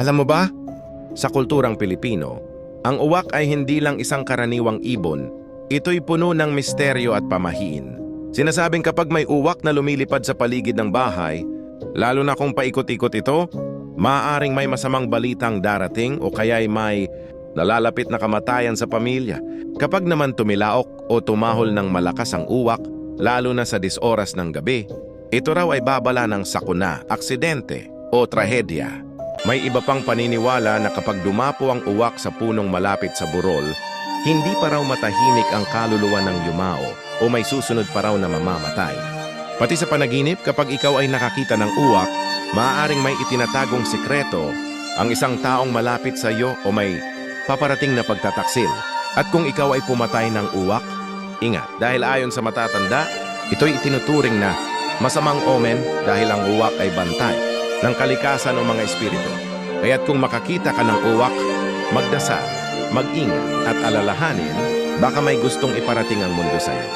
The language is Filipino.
Alam mo ba, sa kulturang Pilipino, ang uwak ay hindi lang isang karaniwang ibon, ito'y puno ng misteryo at pamahiin. Sinasabing kapag may uwak na lumilipad sa paligid ng bahay, lalo na kung paikot-ikot ito, maaaring may masamang balitang darating o kaya'y may nalalapit na kamatayan sa pamilya. Kapag naman tumilaok o tumahol ng malakas ang uwak, lalo na sa disoras ng gabi, ito raw ay babala ng sakuna, aksidente o trahedya. May iba pang paniniwala na kapag dumapo ang uwak sa punong malapit sa burol, hindi pa raw matahimik ang kaluluwa ng yumao o may susunod pa raw na mamamatay. Pati sa panaginip, kapag ikaw ay nakakita ng uwak, maaaring may itinatagong sikreto ang isang taong malapit sa iyo o may paparating na pagtataksil. At kung ikaw ay pumatay ng uwak, ingat dahil ayon sa matatanda, ito'y itinuturing na masamang omen dahil ang uwak ay bantay ng kalikasan o mga espiritu. Kaya't kung makakita ka ng uwak, magdasal, mag-ingat at alalahanin, baka may gustong iparating ang mundo sa iyo.